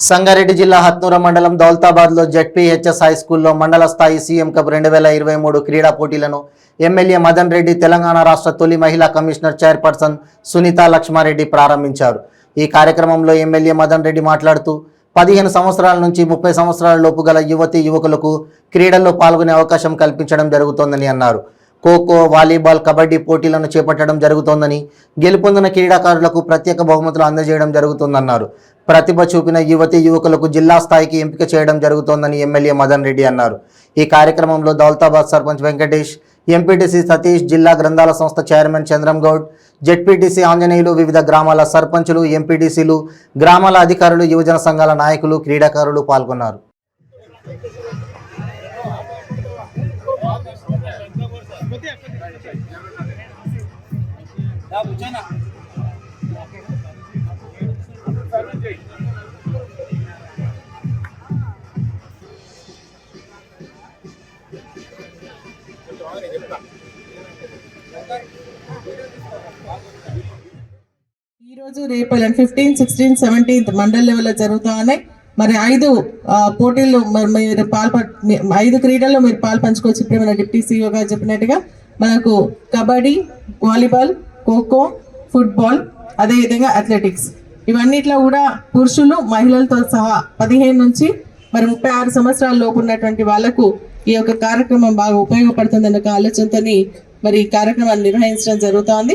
సంగారెడ్డి జిల్లా హత్నూర మండలం దౌలతాబాద్లో హై స్కూల్లో మండల స్థాయి సీఎం కప్ రెండు వేల ఇరవై మూడు క్రీడా పోటీలను ఎమ్మెల్యే మదన్ రెడ్డి తెలంగాణ రాష్ట్ర తొలి మహిళా కమిషనర్ చైర్పర్సన్ సునీత లక్ష్మారెడ్డి ప్రారంభించారు. ఈ కార్యక్రమంలో ఎమ్మెల్యే మదన్ రెడ్డి మాట్లాడుతూ పదిహేను సంవత్సరాల నుంచి ముప్పై సంవత్సరాల లోపు గల యువతి యువకులకు క్రీడల్లో పాల్గొనే అవకాశం కల్పించడం జరుగుతోందని అన్నారు. ఖోఖో వాలీబాల్ కబడ్డీ పోటీలను చేపట్టడం జరుగుతోందని గెలుపొందిన క్రీడాకారులకు ప్రత్యేక బహుమతులు అందజేయడం జరుగుతుందన్నారు. ప్రతిభ చూపిన యువతి యువకులకు జిల్లా స్థాయికి ఎంపిక చేయడం జరుగుతోందని ఎమ్మెల్యే మదన్ రెడ్డి అన్నారు. ఈ కార్యక్రమంలో దౌలతాబాద్ సర్పంచ్ వెంకటేష్ ఎంపీటీసీ సతీష్ జిల్లా గ్రంథాల సంస్థ చైర్మన్ చంద్రం గౌడ్ జెడ్పీటీసీ ఆంజనేయులు వివిధ గ్రామాల సర్పంచులు ఎంపీటీసీలు గ్రామాల అధికారులు యువజన సంఘాల నాయకులు క్రీడాకారులు పాల్గొన్నారు. ఈ రోజు రేపు ఫిఫ్టీన్ సిక్స్టీన్ సెవెంటీన్త్ మండల్ లెవెల్లో జరుగుతూ ఉన్నాయి మరి ఐదు పోటీల్లో మరి మీరు పాల్ప ఐదు క్రీడల్లో మీరు పాలు పంచుకోవచ్చు ఇప్పుడు మన డిప్టీ సీఓ గారు చెప్పినట్టుగా మనకు కబడ్డీ వాలీబాల్ ఖోఖో ఫుట్బాల్ అదేవిధంగా అథ్లెటిక్స్. ఇవన్నిట్లో కూడా పురుషులు మహిళలతో సహా పదిహేను నుంచి మరి ముప్పై ఆరు సంవత్సరాల లోపు ఉన్నటువంటి వాళ్ళకు ఈ యొక్క కార్యక్రమం బాగా ఉపయోగపడుతుందన్న ఆలోచనతోని మరి ఈ కార్యక్రమాన్ని నిర్వహించడం జరుగుతోంది.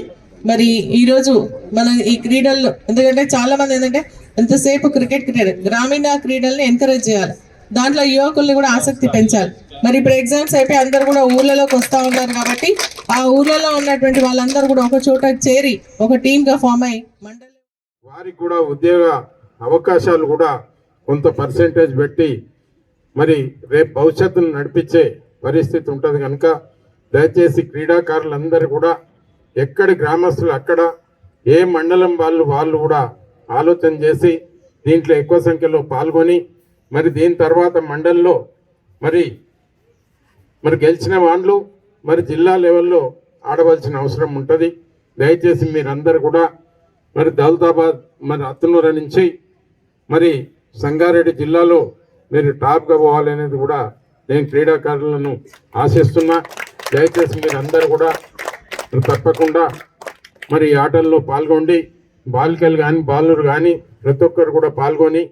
మరి ఈ రోజు మన ఈ క్రీడల్లో ఎందుకంటే చాలా మంది ఏంటంటే ఎంతసేపు క్రికెట్ క్రీడ గ్రామీణ క్రీడల్ని ఎంకరేజ్ చేయాలి. దాంట్లో యువకుల్ని కూడా ఆసక్తి పెంచాలి. మరి ఇప్పుడు ఎగ్జామ్స్ అయిపోయి అందరు కూడా ఊళ్ళలోకి వస్తూ ఉన్నారు కాబట్టి ఆ ఊళ్ళలో ఉన్నటువంటి వాళ్ళందరూ కూడా ఒక చోట చేరి ఒక టీమ్గా ఫామ్ అయ్యి మండలి వారికి కూడా ఉద్యోగ అవకాశాలు కూడా కొంత పర్సెంటేజ్ పెట్టి మరి రేపు భవిష్యత్తును నడిపించే పరిస్థితి ఉంటుంది కనుక దయచేసి క్రీడాకారులందరూ కూడా ఎక్కడి గ్రామస్తులు అక్కడ ఏ మండలం వాళ్ళు వాళ్ళు కూడా ఆలోచన చేసి దీంట్లో ఎక్కువ సంఖ్యలో పాల్గొని మరి దీని తర్వాత మండల్లో మరి మరి గెలిచిన వాళ్ళు మరి జిల్లా లెవెల్లో ఆడవలసిన అవసరం ఉంటుంది. దయచేసి మీరందరూ కూడా మరి దౌలతాబాద్ మరి అత్తనూర నుంచి మరి సంగారెడ్డి జిల్లాలో మీరు టాప్గా పోవాలనేది కూడా నేను క్రీడాకారులను ఆశిస్తున్నా. దయచేసి మీరు అందరూ కూడా తప్పకుండా మరి ఈ ఆటల్లో పాల్గొండి. బాలికలు కానీ బాలురు కానీ ప్రతి ఒక్కరు కూడా పాల్గొని